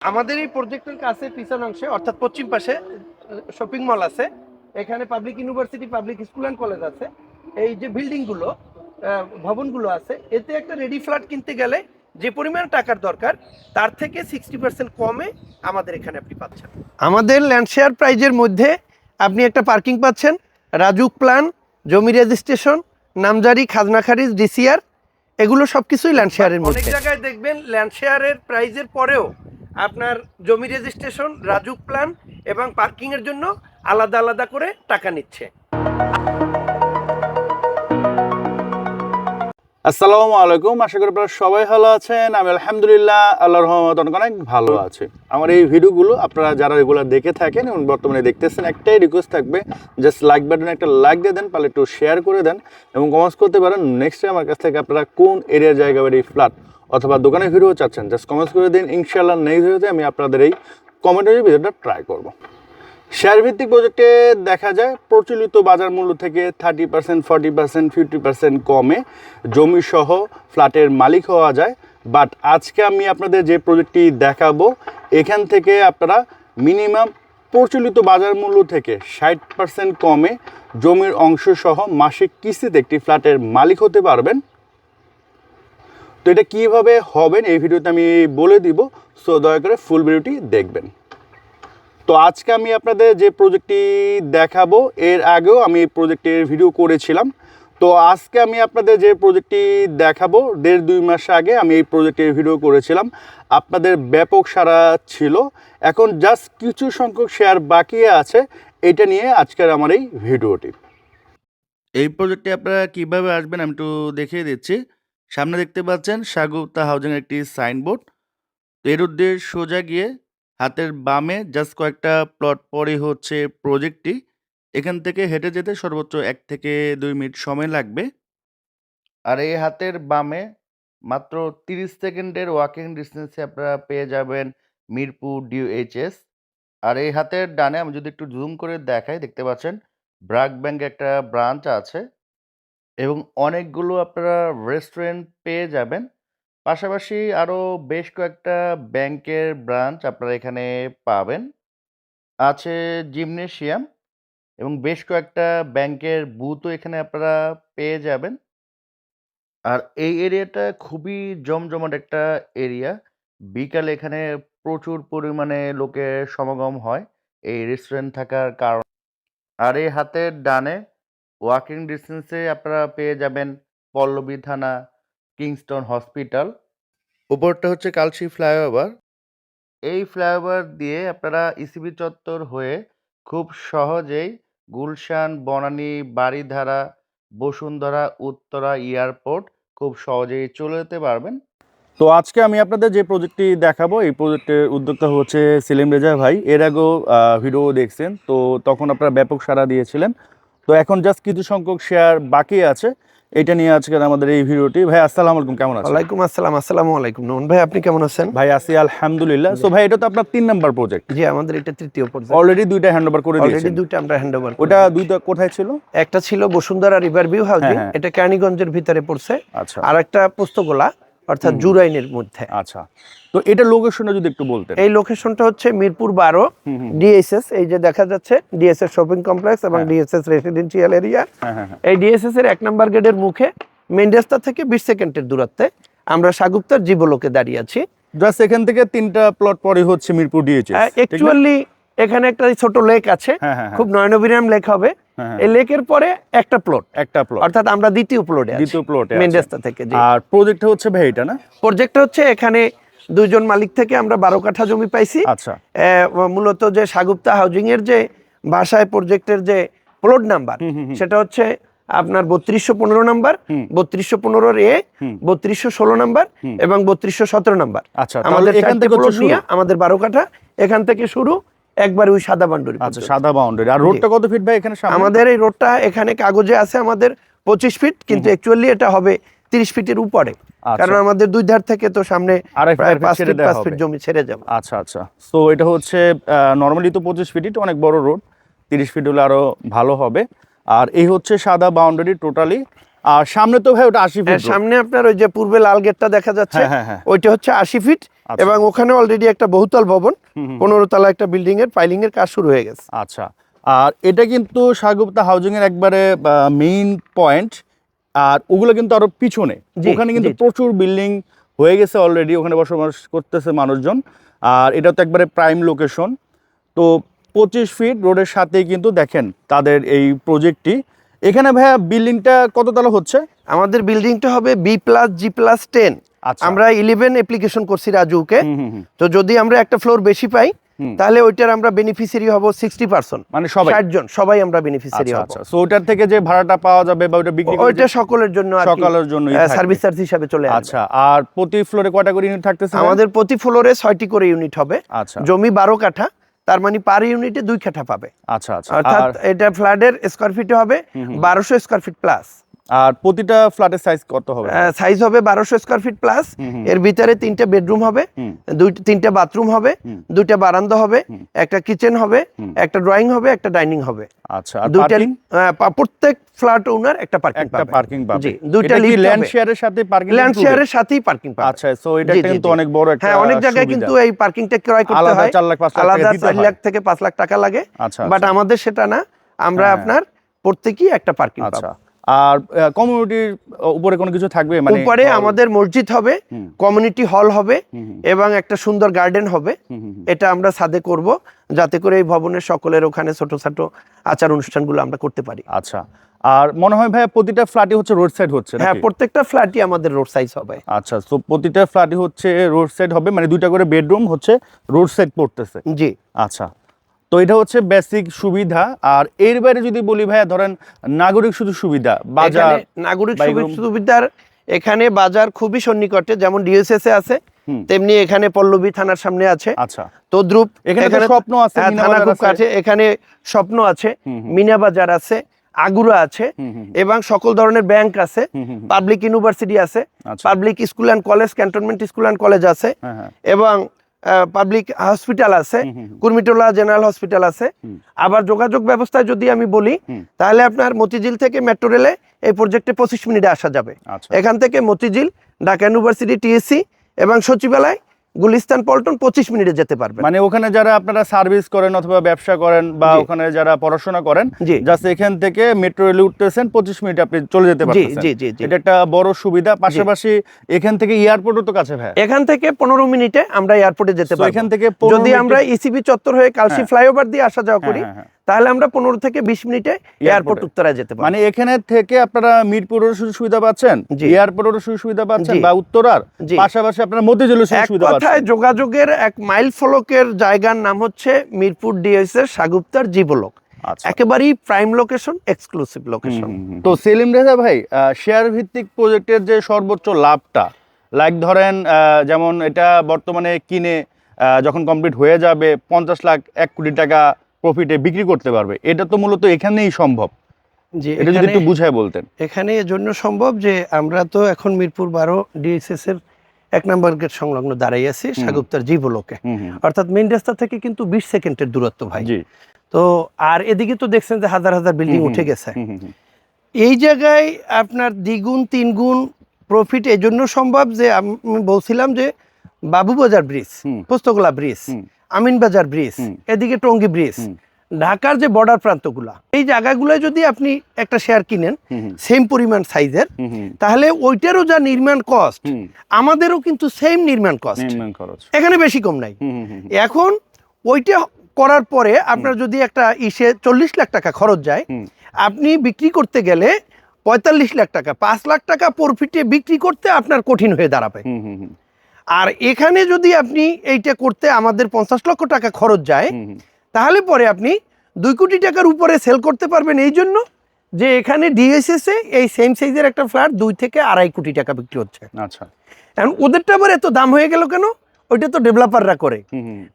আমাদের এই প্রজেক্টের কাছে পিছন অংশে অর্থাৎ পশ্চিম পাশে শপিং মল আছে। এখানে public university public school and college আছে। এই যে বিল্ডিংগুলো ভবনগুলো আছে এতে একটা রেডি ফ্ল্যাট কিনতে গেলে যে পরিমাণ টাকার দরকার তার থেকে সিক্সটি পার্সেন্ট কমে আমাদের এখানে আপনি পাচ্ছেন। আমাদের ল্যান্ড শেয়ার প্রাইজের মধ্যে আপনি একটা পার্কিং পাচ্ছেন রাজুক প্ল্যান জমি রেজিস্ট্রেশন নামজারি খাজনা খারিজ ডিসিআর এগুলো সব কিছুই ল্যান্ড শেয়ারের মধ্যে। অনেক জায়গায় দেখবেন ল্যান্ড শেয়ারের প্রাইজের পরেও আপনার জমি রেজিস্ট্রেশন রাজুক প্ল্যান এবং পার্কিং এর জন্য আলাদা আলাদা করে টাকা নিচ্ছে। আসসালামু আলাইকুম, আশা করি আপনারা সবাই ভালো আছেন। আমি আলহামদুলিল্লাহ, আল্লাহর রহমত অনেক অনেক ভালো আছে। আমার এই ভিডিওগুলো আপনারা যারা রেগুলার দেখে থাকেন এবং বর্তমানে দেখতেছেন, একটাই রিকোয়েস্ট থাকবে জাস্ট লাইক বাটনে একটা লাইক দিয়ে দেন, পারলে একটু শেয়ার করে দেন এবং কমেন্টস করতে পারেন। নেক্সট টাইম আমার কাছ থেকে আপনারা কোন এরিয়ার জায়গা বাড়ি ফ্ল্যাট অথবা দোকানে ভিডিও চাচ্ছেন জাস্ট কমেন্টস করে দিন, ইনশাআল্লাহ নেক্সট ভিডিওতে আমি আপনাদের এই কমেন্টারি ভিডিওটা ট্রাই করব। শেয়ার ভিত্তিক প্রজেক্টে দেখা যায়, প্রচলিত বাজার মূল্য থেকে thirty percent forty percent fifty percent কমে জমি সহ ফ্ল্যাটের মালিক হওয়া যায়। বাট আজকে আমি আপনাদের যে প্রজেক্টটি দেখাবো, এখান থেকে আপনারা মিনিমাম প্রচলিত বাজার মূল্য থেকে ষাট পার্সেন্ট কমে জমির অংশ সহ মাসিক কিস্তিতে একটি ফ্ল্যাটের মালিক হতে পারবেন। তো এটা কীভাবে হবেন এই ভিডিওতে আমি বলে দিব। সো দয়া করে ফুল ভিডিওটি দেখবেন। তো আজকে আমি আপনাদের যে প্রজেক্টটি দেখাবো, এর আগেও আমি এই প্রজেক্টের ভিডিও করেছিলাম। তো আজকে আমি আপনাদের যে প্রজেক্টটি দেখাবো, দেড় দুই মাস আগে আমি এই প্রজেক্টের ভিডিও করেছিলাম। আপনাদের ব্যাপক সারা ছিল। এখন জাস্ট কিছু সংখ্যক শেয়ার বাকি আছে, এটা নিয়ে আজকের আমার এই ভিডিওটি এই প্রজেক্টে আপনারা কীভাবে আসবেন আমি একটু দেখিয়ে দিচ্ছি। সামনে দেখতে পাচ্ছেন সাগুপ্তা হাউজিং একটি সাইনবোর্ড। তো এর উদ্দেশ্যে সোজা গিয়ে হাতের বামে জাস্ট কয়েকটা প্লট পরে হচ্ছে প্রজেক্টটি। এখান থেকে হেঁটে যেতে সর্বোচ্চ এক থেকে দুই মিনিট সময় লাগবে। আর এই হাতের বামে মাত্র তিরিশ সেকেন্ডের ওয়াকিং ডিস্টেন্সে আপনারা পেয়ে যাবেন মিরপুর ডিউএইচএস আর এই হাতের ডানে আমি যদি একটু জুম করে দেখাই, দেখতে পাচ্ছেন ব্রাক ব্যাংক একটা ব্রাঞ্চ আছে। এবং অনেকগুলো আপনারা রেস্টুরেন্ট পেয়ে যাবেন। পাশাপাশি আরও বেশ কয়েকটা ব্যাংকের ব্রাঞ্চ আপনারা এখানে পাবেন। আছে জিমনেশিয়াম এবং বেশ কয়েকটা ব্যাংকের বুথও এখানে আপনারা পেয়ে যাবেন। আর এই এরিয়াটা খুবই জমজমাট একটা এরিয়া বিকালে এখানে প্রচুর পরিমাণে লোকের সমাগম হয় এই রেস্টুরেন্ট থাকার কারণ। আর এই হাতের ডানে ওয়াকিং ডিস্টেন্সে আপনারা পেয়ে যাবেন পল্লবী থানা কিংস্টন হসপিটাল। উপরটা হচ্ছে কালশি ফ্লাইওভার। এই ফ্লাইওভার দিয়ে আপনারা ইসিবি চত্বর হয়ে খুব সহজেই গুলশান বনানী বাড়িধারা বসুন্ধরা উত্তরা এয়ারপোর্ট খুব সহজেই চলে যেতে পারবেন। তো আজকে আমি আপনাদের যে প্রজেক্টটি দেখাবো এই প্রজেক্টের উদ্যোক্তা হচ্ছে সেলিম রেজা ভাই। এর আগেও ভিডিও দেখছেন। তো তখন আপনারা ব্যাপক সাড়া দিয়েছিলেন। তো এখন জাস্ট কিছু সংখ্যক শেয়ার বাকি আছে। এটা নিয়ে আজকের আমাদের এই ভিডিওটি। ভাই আসসালামু আলাইকুম কেমন আছেন? ওয়ালাইকুম আসসালাম আসসালামু আলাইকুম। নন ভাই আপনি কেমন আছেন? ভাই আছি আলহামদুলিল্লাহ। সো ভাই এটা তো আপনার তিন নাম্বার প্রজেক্ট জি আমাদের এটা তৃতীয় পর্যায়ে অলরেডি দুইটা হ্যান্ড ওভার করে অলরেডি দুইটা আমরা হ্যান্ড ওভার ওটা দুইটা কোথায় ছিল? একটা ছিল বসুন্ধরা রিভার ভিউ হাউজিং। হ্যাঁ। এটা কেরানীগঞ্জের ভিতরে পড়ছে। আচ্ছা। আর একটা পুস্তকোলা অর্থাৎ জুরাইনের মধ্যে। আচ্ছা। তো এটা লোকেশনটা যদি একটু বলতেন। এই লোকেশনটা হচ্ছে মিরপুর বারো। ডিএসএস এই যে দেখা যাচ্ছে ডিএসএস শপিং কমপ্লেক্স এবং হ্যাঁ। ডিএসএস রেসিডেন্সিয়াল এরিয়া হ্যাঁ হ্যাঁ এই ডিএসএস এর এক নম্বর গেটের মুখে মেন রাস্তা থেকে বিশ সেকেন্ডের দূরত্বে আমরা সাগুপ্তার জীবলোকে দাঁড়িয়ে আছি। জাস্ট এখান থেকে তিনটা প্লট পরে হচ্ছে মিরপুর দিয়েছে অ্যাকচুয়ালি এখানে একটা ছোট লেক আছে। খুব নয়নবিরাম লেক হবে। এই লেকের পরে একটা প্লট একটা প্লট অর্থাৎ আমরা দ্বিতীয় প্লটে দ্বিতীয় প্লটে থেকে আর প্রজেক্টটা হচ্ছে ভাই এটা না? প্রজেক্ট হচ্ছে এখানে দুইজন মালিক থেকে আমরা বারো কাঠা জমি পাইছি। আচ্ছা। মূলত যে সাগুপ্তা হাউজিং এর যে ভাষায় প্রজেক্টের যে প্লট নাম্বার। সেটা হচ্ছে আপনার বত্রিশশো পনেরো নাম্বার বত্রিশশো পনেরোর এ বত্রিশশো ষোলো নাম্বার এবং বত্রিশশো সতেরো নাম্বার আচ্ছা আমাদের। আমাদের বারো কাঠা এখান থেকে শুরু একবার ওই সাদা বান্ডুরি আচ্ছা সাদা বাউন্ডারি। আর রোডটা কত ফিট ভাই এখানে আমাদের এই রোডটা এখানে কাগজে আছে আমাদের পঁচিশ ফিট কিন্তু অ্যাকচুয়ালি এটা হবে তিরিশ ফিটের উপরে। আচ্ছা। কারণ আমাদের দুই ধার থেকে তো সামনে পাঁচ ফিট। জমি ছেড়ে যাবে। আচ্ছা আচ্ছা। সো এটা হচ্ছে নর্মালি তো পঁচিশ ফিট অনেক বড় রোড তিরিশ ফিট হলে আরও ভালো হবে। আর এই হচ্ছে সাদা বাউন্ডারি টোটালি আর সামনে তো ভাই ওটা আশি হ্যাঁ, ফিট সামনে আপনার ওই যে পূর্বে লাল গেটটা দেখা যাচ্ছে হ্যাঁ, হ্যাঁ। ওইটা হচ্ছে আশি ফিট আচ্ছা। এবং ওখানে অলরেডি একটা বহুতল ভবন। পনেরো তলা একটা বিল্ডিং এর ফাইলিং এর কাজ শুরু হয়ে গেছে। আচ্ছা। আর এটা কিন্তু সাগুপ্তা হাউজিং এর একবারে মেইন পয়েন্ট আর ওগুলো কিন্তু আরও পিছনে। ওখানে কিন্তু প্রচুর বিল্ডিং হয়ে গেছে অলরেডি ওখানে বসবাস করতেছে মানুষজন। আর এটা তো একবারে প্রাইম লোকেশন তো পঁচিশ ফিট রোডের সাথেই কিন্তু দেখেন তাদের এই প্রজেক্টটি এখানে ভাইয়া বিল্ডিংটা কত তলা হচ্ছে? আমাদের বিল্ডিংটা হবে B plus G plus ten আচ্ছা। আমরা ইলেভেন অ্যাপ্লিকেশন করছি রাজুকে। তো যদি আমরা একটা ফ্লোর বেশি পাই তাহলে ওইটার আমরা বেনিফিসিয়ারি হব সিক্সটি পার্সেন্ট মানে সবাই। ষাট জন সবাই আমরা বেনিফিসিয়ারি আচ্ছা হব। আচ্ছা। সো ওটার থেকে যে ভাড়াটা পাওয়া যাবে বা ওটা বিক্রি ওইটা সকলের জন্য সকালের জন্যই থাকবে। সার্ভিস চার্জ হিসাবে চলে আসবে। আচ্ছা আর প্রতি ফ্লোরে কয়টা করে ইউনিট থাকতেছে আমাদের প্রতি ফ্লোরে ছয়টি করে ইউনিট হবে। আচ্ছা। জমি বারো কাঠা। তার মানে পার ইউনিটে দুই কাঠা পাবে। আচ্ছা আচ্ছা। অর্থাৎ এটা ফ্ল্যাটের স্কোয়ার ফিটে হবে বারোশো স্কোয়ার ফিট প্লাস আর প্রতিটা ফ্ল্যাটের সাইজ কত হবে? সাইজ হবে বারোশো স্কোয়ার ফিট প্লাস। এর ভিতরে তিনটা বেডরুম হবে। দুই তিনটা বাথরুম হবে দুইটা বারান্দা হবে একটা কিচেন হবে একটা ড্রয়িং হবে একটা ডাইনিং হবে। আচ্ছা আর দুইটা পার্কিং প্রত্যেক ফ্ল্যাট ওনার একটা পার্কিং একটা পার্কিং পাবে। জি দুইটা ল্যান্ড শেয়ারের সাথে পার্কিং ল্যান্ড শেয়ারের সাথেই পার্কিং পাবে। আচ্ছা সো এটা কিন্তু অনেক বড় একটা হ্যাঁ অনেক জায়গায় কিন্তু এই পার্কিংটা ক্রয় করতে আলাদা হয়। 4 লাখ 5 লাখ টাকা আলাদা দিতে চার লাখ থেকে পাঁচ লাখ টাকা লাগে। আচ্ছা বাট আমাদের সেটা না আমরা হ্যাঁ। আপনার প্রত্যেকই একটা পার্কিং আচ্ছা। পাবো। আর কমিউনিটির উপরে কোনো কিছু থাকবে? মানে উপরে আমাদের মসজিদ হবে কমিউনিটি হল হবে এবং একটা সুন্দর গার্ডেন হবে। এটা আমরা সাদে করব যাতে করে এই ভবনের সকলের ওখানে ছোট ছোট আচার অনুষ্ঠানগুলো আমরা করতে পারি। আচ্ছা। আর মনে হয় ভাই প্রতিটা ফ্ল্যাটই হচ্ছে রোড সাইড হচ্ছে হ্যাঁ প্রত্যেকটা ফ্ল্যাটই আমাদের রোড সাইজ হবে। আচ্ছা সো প্রতিটা ফ্ল্যাটই হচ্ছে রোড সাইড হবে মানে দুইটা করে বেডরুম হচ্ছে রোড সাইড পড়তেছে। জি। আচ্ছা। তো এটা হচ্ছে বেসিক সুবিধা। আর এর বাইরে যদি বলি ভাইয়া ধরেন নাগরিক শুধু সুবিধা বাজার নাগরিক সুবিধার এখানে বাজার খুবই সন্নিকটে যেমন ডিএসএস এ আছে তেমনি এখানে পল্লবী থানার সামনে আছে। আচ্ছা। তদ্রুপ এখানে স্বপ্ন আছে, হ্যাঁ, থানা খুব। কাছে এখানে স্বপ্ন আছে। মিনা বাজার আছে আগুরা আছে এবং সকল ধরনের ব্যাংক আছে। পাবলিক ইউনিভার্সিটি আছে public school and college cantonment school and college আছে হ্যাঁ হ্যাঁ। এবং পাবলিক হসপিটাল আছে। কুর্মিটোলা জেনারেল হসপিটাল আছে। আবার যোগাযোগ ব্যবস্থায় যদি আমি বলি তাহলে আপনার মতিঝিল থেকে মেট্রো রেলে এই প্রজেক্টে পঁচিশ মিনিটে আসা যাবে। আচ্ছা। এখান থেকে মতিঝিল ঢাকা ইউনিভার্সিটি টিএসসি এবং সচিবালয় গুলিস্তান পল্টন পঁচিশ মিনিটে যেতে পারবেন। মানে ওখানে যারা আপনারা সার্ভিস করেন অথবা ব্যবসা করেন বা ওখানে যারা পড়াশোনা করেন জি। জাস্ট এখান থেকে মেট্রো রেলে উঠতেছেন পঁচিশ মিনিটে আপনি চলে যেতে জি পারতেছেন। জি জি জি। এটা একটা বড় সুবিধা। পাশাপাশি এখান থেকে এয়ারপোর্টও তো কাছে ভাই এখান থেকে পনেরো মিনিটে আমরা এয়ারপোর্টে যেতে পারব। এখান থেকে যদি আমরা ইসিবি চত্বর হয়ে কালশি হ্যাঁ। ফ্লাইওভার দিয়ে আসা যাওয়া হ্যাঁ, করি হ্যাঁ। তাহলে আমরা পনেরো থেকে বিশ মিনিটে এয়ারপোর্ট উত্তরায় যেতে পারব মানে এখানে থেকে আপনারা মিরপুরের সুবিধা পাচ্ছেন। এয়ারপোর্টের সুবিধা পাচ্ছেন। বা উত্তরার। পাশাপাশি আপনারা এক সুবিধা কথায় পাচ্ছেন যোগাযোগের এক মাইল ফলকের জায়গার নাম হচ্ছে মিরপুর ডিএস এর সাগুপ্তার জীবলোক আচ্ছা একেবারেই প্রাইম লোকেশন এক্সক্লুসিভ লোকেশন। তো সেলিম রেজা ভাই শেয়ার ভিত্তিক প্রজেক্টের যে সর্বোচ্চ লাভটা লাইক ধরেন আহ, যেমন এটা বর্তমানে কিনে যখন কমপ্লিট হয়ে যাবে পঞ্চাশ লাখ এক কোটি টাকা প্রফিটে বিক্রি করতে পারবে। এটা তো মূলত এখানেই সম্ভব। যে এটা যদি একটু বুঝায় বলতেন। এখানে এজন্য সম্ভব যে আমরা তো এখন মিরপুর বারো ডিএসএস এর এক নম্বর গেট সংলগ্ন দাঁড়াই আছি সাগুপ্তার জীবলোকে। অর্থাৎ মেইন রাস্তা থেকে কিন্তু বিশ সেকেন্ডের দূরত্ব ভাই। তো আর এদিকে তো দেখছেন যে হাজার হাজার বিল্ডিং উঠে গেছে। এই জায়গায় আপনার দ্বিগুণ তিনগুণ প্রফিট এজন্য সম্ভব যে আমি বলছিলাম যে Babubazar bridge. Postogola bridge. Aminbazar bridge এদিকে টঙ্গী ব্রিজ ঢাকার যে বর্ডার প্রান্তগুলা এই জায়গাগুলোয় যদি আপনি একটা শেয়ার কিনেন সেম পরিমাণ সাইজের তাহলে ওইটারও যা নির্মাণ কস্ট আমাদেরও কিন্তু সেম নির্মাণ কস্ট এখানে বেশি কম নাই। এখন ওইটা করার পরে আপনার যদি একটা ইসে চল্লিশ লাখ টাকা খরচ যায় আপনি বিক্রি করতে গেলে পঁয়তাল্লিশ লাখ টাকা পাঁচ লাখ টাকা প্রফিটে বিক্রি করতে আপনার কঠিন হয়ে দাঁড়াবে। আর এখানে যদি আপনি এইটা করতে আমাদের পঞ্চাশ লক্ষ টাকা খরচ যায়। তাহলে পরে আপনি দুই কোটি টাকার উপরে সেল করতে পারবেন এই জন্য যে এখানে ডিএসএস এ এই সেম সাইজের একটা ফ্ল্যাট দুই থেকে আড়াই কোটি টাকা বিক্রি হচ্ছে। আচ্ছা। এখন ওদেরটা আবার এত দাম হয়ে গেল কেন? ওইটা তো ডেভেলপাররা করে।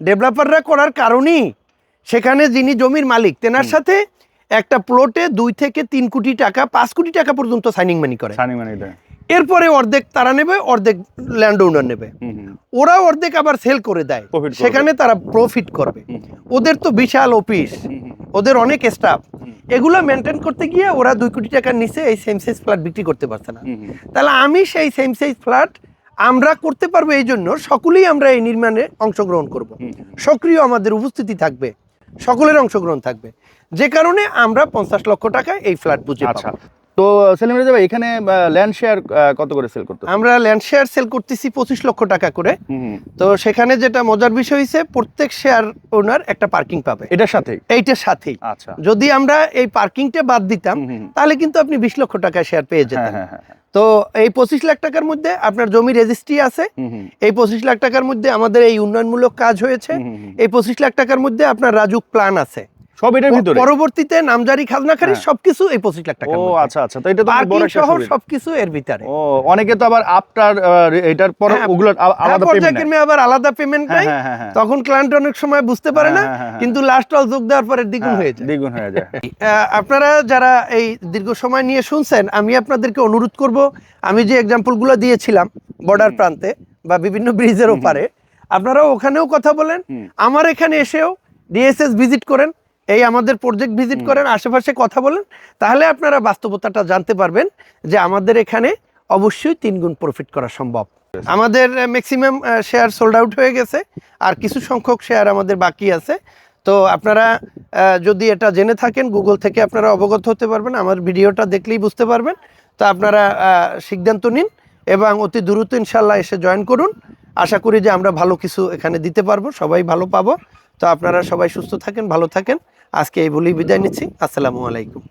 ডেভেলপাররা করার কারণেই সেখানে যিনি জমির মালিক তেনার সাথে একটা প্লটে দুই থেকে তিন কোটি টাকা পাঁচ কোটি টাকা পর্যন্ত সাইনিং মানি করে। সানি মানে এটা। এরপরে অর্ধেক তারা নেবে অর্ধেক ল্যান্ড ওনার নেবে ওরা অর্ধেক আবার সেল করে দেয়। সেখানে তারা প্রফিট করবে। ওদের তো বিশাল অফিস ওদের অনেক স্টাফ এগুলো মেনটেন করতে গিয়ে ওরা দুই কোটি টাকার নিচে এই সেম সাইজ ফ্ল্যাট বিক্রি করতে পারছে না। তাহলে আমি সেই সেম সাইজ ফ্ল্যাট আমরা করতে পারব এই জন্য সকলেই আমরা এই নির্মাণে অংশগ্রহণ করব। সক্রিয় আমাদের উপস্থিতি থাকবে। সকলের অংশগ্রহণ থাকবে। যে কারণে আমরা পঞ্চাশ লক্ষ টাকায় এই ফ্ল্যাট বুঝে আচ্ছা। তো সেলিম রেজা ভাই এখানে ল্যান্ড শেয়ার কত করে সেল করতে আমরা ল্যান্ড শেয়ার সেল করতেছি পঁচিশ লক্ষ টাকা করে। তো সেখানে যেটা মজার বিষয় হয়েছে প্রত্যেক শেয়ার ওনার একটা পার্কিং পাবে। এটার সাথেই? এইটার সাথেই। আচ্ছা। যদি আমরা এই পার্কিংটা বাদ দিতাম। তাহলে কিন্তু আপনি বিশ লক্ষ টাকায় শেয়ার পেয়ে হ্যাঁ যেতেন। হ্যাঁ হ্যাঁ। তো এই পঁচিশ লাখ টাকার মধ্যে আপনার জমি রেজিস্ট্রি আছে। এই পঁচিশ লাখ টাকার মধ্যে আমাদের এই উন্নয়নমূলক কাজ হয়েছে। এই পঁচিশ লাখ টাকার মধ্যে আপনার রাজুক প্ল্যান আছে। সব এটার ভিতরে? পরবর্তীতে নামজারি খাজনাখারি হ্যাঁ। সবকিছু এই পঁচিশ লাখ টাকা ও আচ্ছা আচ্ছা। তো এটা তো বড় একটা শহর সবকিছু এর ভিতরে। ও অনেকে তো আবার আফটার এটার পর হ্যাঁ, ওগুলো হ্যাঁ, আলাদা পেমেন্ট পর্যায়ক্রমে আবার আলাদা পেমেন্ট হ্যাঁ। তখন ক্লায়েন্ট অনেক সময় বুঝতে পারে না। কিন্তু লাস্ট অল যোগ দেওয়ার পরে দ্বিগুণ হ্যাঁ, যায়। দ্বিগুণ হয়ে যায়। আপনারা যারা এই দীর্ঘ সময় নিয়ে শুনছেন আমি আপনাদেরকে অনুরোধ করব আমি যে এক্সাম্পলগুলো দিয়েছিলাম বর্ডার প্রান্তে বা বিভিন্ন ব্রিজের ওপারে আপনারা ওখানেও কথা বলেন। আমার এখানে এসেও ডিএসএস ভিজিট করেন। এই আমাদের প্রজেক্ট ভিজিট করেন আশেপাশে কথা বলেন তাহলে আপনারা বাস্তবতাটা জানতে পারবেন যে আমাদের এখানে অবশ্যই তিন গুণ প্রফিট করা সম্ভব। আমাদের ম্যাক্সিমাম শেয়ার সোল্ড আউট হয়ে গেছে আর কিছু সংখ্যক শেয়ার আমাদের বাকি আছে। তো আপনারা যদি এটা জেনে থাকেন গুগল থেকে আপনারা অবগত হতে পারবেন আমার ভিডিওটা দেখলেই বুঝতে পারবেন। তো আপনারা সিদ্ধান্ত নিন এবং অতি দ্রুত ইনশাল্লাহ এসে জয়েন করুন। আশা করি যে আমরা ভালো কিছু এখানে দিতে পারব সবাই ভালো পাবো। তো আপনারা সবাই সুস্থ থাকেন ভালো থাকেন। আজকে এই বলেই বিদায় নিচ্ছি। আসসালামু আলাইকুম।